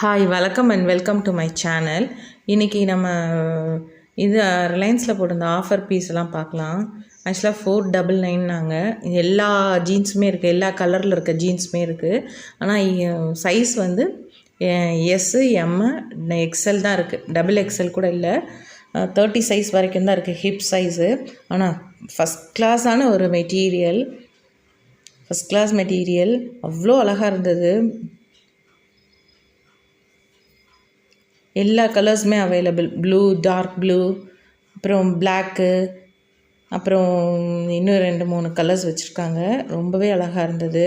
Hi வணக்கம் and welcome to my channel இன்றைக்கி நம்ம இது uh, ரிலையன்ஸில் போட்டிருந்த ஆஃபர் பீஸ் எல்லாம் பார்க்கலாம். ஆக்சுவலாக ஃபோர் டபுள் நைன்னாங்க எல்லா ஜீன்ஸுமே இருக்குது எல்லா கலரில் இருக்க ஜீன்ஸுமே இருக்குது ஆனால் சைஸ் வந்து எஸ்ஸு எம்மு எக்ஸல் தான் இருக்குது டபுள் எக்ஸல் கூட இல்லை. தேர்ட்டி சைஸ் வரைக்கும் தான் இருக்குது ஹிப் சைஸு ஆனால் ஃபஸ்ட் கிளாஸான ஒரு மெட்டீரியல் ஃபஸ்ட் கிளாஸ் மெட்டீரியல் அவ்வளோ அழகாக இருந்தது. எல்லா கலர்ஸுமே அவைலபிள் ப்ளூ டார்க் ப்ளூ அப்புறம் பிளாக்கு அப்புறம் இன்னும் ரெண்டு மூணு கலர்ஸ் வச்சுருக்காங்க. ரொம்பவே அழகாக இருந்தது.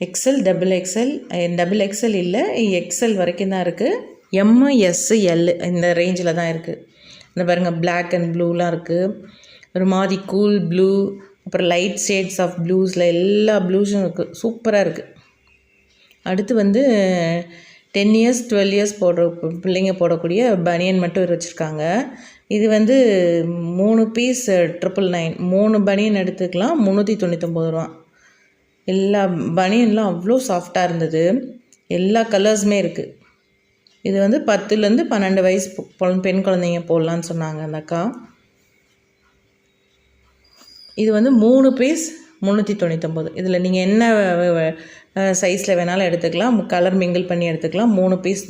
XL double XL double XL இல்லை எக்ஸல் வரைக்கும் தான் இருக்குது எம்மு எஸ்ஸு எல் இந்த ரேஞ்சில் தான் இருக்குது இந்த பாருங்கள் பிளாக் அண்ட் ப்ளூலாம் இருக்குது ஒரு மாதிரி கூல் ப்ளூ அப்புறம் லைட் ஷேட்ஸ் ஆஃப் ப்ளூஸில் எல்லா ப்ளூஸும் இருக்குது சூப்பராக இருக்குது அடுத்து வந்து டென் இயர்ஸ் டுவெல் இயர்ஸ் போடுற பிள்ளைங்க போடக்கூடிய பனியன் மட்டும் வச்சுருக்காங்க. இது வந்து மூணு பீஸ் ட்ரிபிள் நைன் மூணு பனியன் எடுத்துக்கலாம் முந்நூற்றி தொண்ணூற்றொம்பது ரூபா. எல்லா பனியன்லாம் அவ்வளோ சாஃப்டாக இருந்தது. எல்லா கலர்ஸுமே இருக்குது இது வந்து பத்துலேருந்து பன்னெண்டு வயசு பெண் குழந்தைங்க போடலான்னு சொன்னாங்க அந்த அக்கா. இது வந்து மூணு பீஸ் முந்நூற்றி தொண்ணூற்றொம்பது இதில் நீங்கள் என்ன சைஸில் வேணாலும் எடுத்துக்கலாம். கலர் மிங்கிள் பண்ணி எடுத்துக்கலாம். மூணு பீஸ்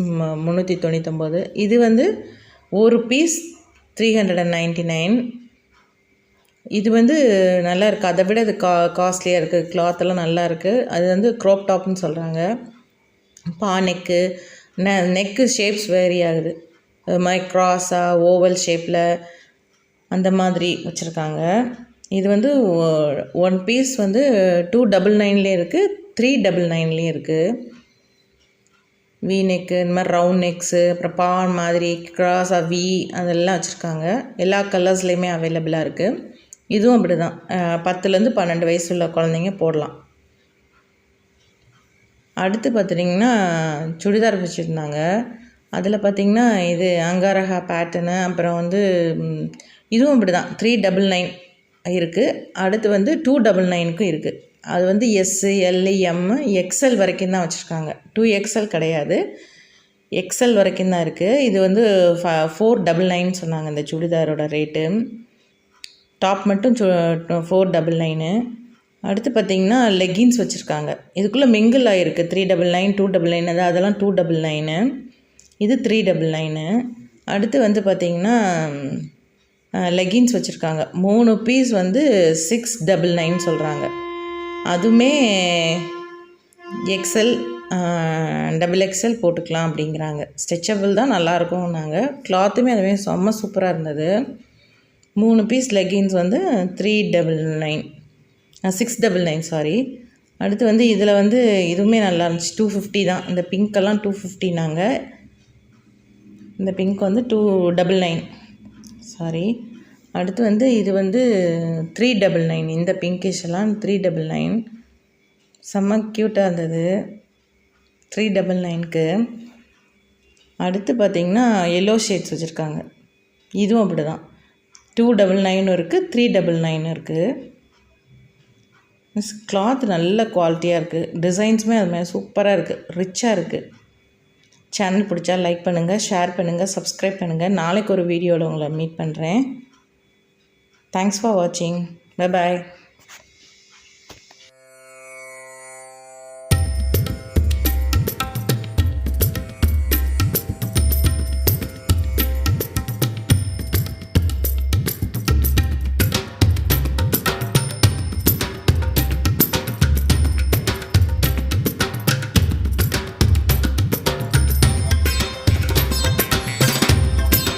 முந்நூற்றி தொண்ணூற்றொம்பது இது வந்து ஒரு piece three hundred and ninety nine இது வந்து நல்லா இருக்குது அதை விட இது கா காஸ்ட்லியாக இருக்குது கிளாத்தெல்லாம் நல்லா இருக்குது அது வந்து க்ரோப் டாப்னு சொல்கிறாங்க பா நெக்கு நெ நெக்கு ஷேப்ஸ் வேரி ஆகுது. மை க்ராஸாக ஓவல் ஷேப்பில் அந்த மாதிரி வச்சுருக்காங்க. இது வந்து ஒன் பீஸ் வந்து டூ டபுள் நைன்லேயும் இருக்குது த்ரீ டபுள் நைன்லேயும் இருக்குது வி நெக்கு இந்த மாதிரி ரவுண்ட் நெக்ஸு அப்புறம் பான் மாதிரி க்ராஸாக வி அதெல்லாம் வச்சுருக்காங்க. எல்லா கலர்ஸ்லேயுமே அவைலபிளாக இருக்குது இதுவும் அப்படி தான் பத்துலேருந்து பன்னெண்டு வயசு உள்ள குழந்தைங்க போடலாம். அடுத்து பார்த்துட்டிங்கன்னா சுடிதார் வச்சுருந்தாங்க. அதில் பார்த்திங்கன்னா இது அங்காரகா பேட்டர்னு அப்புறம் வந்து இதுவும் அப்படி தான் த்ரீ டபுள் நைன் இருக்குது அடுத்து வந்து டூ டபுள் நைனுக்கும் இருக்குது அது வந்து எஸ்ஸு எல்லு எம்மு எக்ஸல் வரைக்கும் தான் வச்சுருக்காங்க. டூ எக்ஸல் கிடையாது. எக்ஸல் வரைக்கும் தான் இருக்குது இது வந்து ஃபோர் டபுள் நைன் சொன்னாங்க இந்த சுடிதாரோட ரேட்டு டாப் மட்டும் ஃபோர் டபுள் நைனு அடுத்து பார்த்திங்கன்னா லெகின்ஸ் வச்சுருக்காங்க. இதுக்குள்ளே மிங்கிள் ஆகிருக்கு three double nine two double nine அது அதெல்லாம் டூ டபுள் நைனு இது த்ரீ டபுள் நைனு அடுத்து வந்து பார்த்திங்கன்னா லெகின்ஸ் வச்சுருக்காங்க. மூணு பீஸ் வந்து சிக்ஸ் டபுள் நைன் சொல்கிறாங்க அதுவுமே எக்ஸல் டபுள் எக்ஸல் போட்டுக்கலாம் அப்படிங்கிறாங்க. ஸ்ட்ரெச்சபிள் தான் நல்லாயிருக்கும் நாங்கள் கிளாத்துமே அதுவே செம்ம சூப்பராக இருந்தது. மூணு பீஸ் லெகின்ஸ் வந்து three double nine six double nine sorry அடுத்து வந்து இதில் வந்து இதுவுமே நல்லா இருந்துச்சு. டூ ஃபிஃப்டி தான். இந்த பிங்க்கெல்லாம் டூ ஃபிஃப்டினாங்க இந்த பிங்க் வந்து டூ டபுள் நைன் சாரி அடுத்து வந்து இது வந்து த்ரீ டபுள் நைன் இந்த பிங்கிஷ் எல்லாம் த்ரீ டபுள் நைன் செம்ம க்யூட்டாக இருந்தது. த்ரீ டபுள் நைனுக்கு அடுத்து பார்த்திங்கன்னா எல்லோ ஷேட்ஸ் வச்சுருக்காங்க. இதுவும் அப்படி தான் டூ டபுள் நைனும் இருக்குது த்ரீ டபுள் நைனும் இருக்குது மிஸ் கிளாத் நல்ல குவாலிட்டியாக இருக்குது டிசைன்ஸுமே அது மாதிரி சூப்பராக இருக்குது ரிச்சாக இருக்குது சேனல் பிடிச்சா லைக் பண்ணுங்கள் ஷேர் பண்ணுங்கள் சப்ஸ்கிரைப் பண்ணுங்கள் நாளைக்கு ஒரு வீடியோவில் உங்களை மீட் பண்ணுறேன் தேங்க்ஸ் ஃபார் வாட்சிங் பை பாய்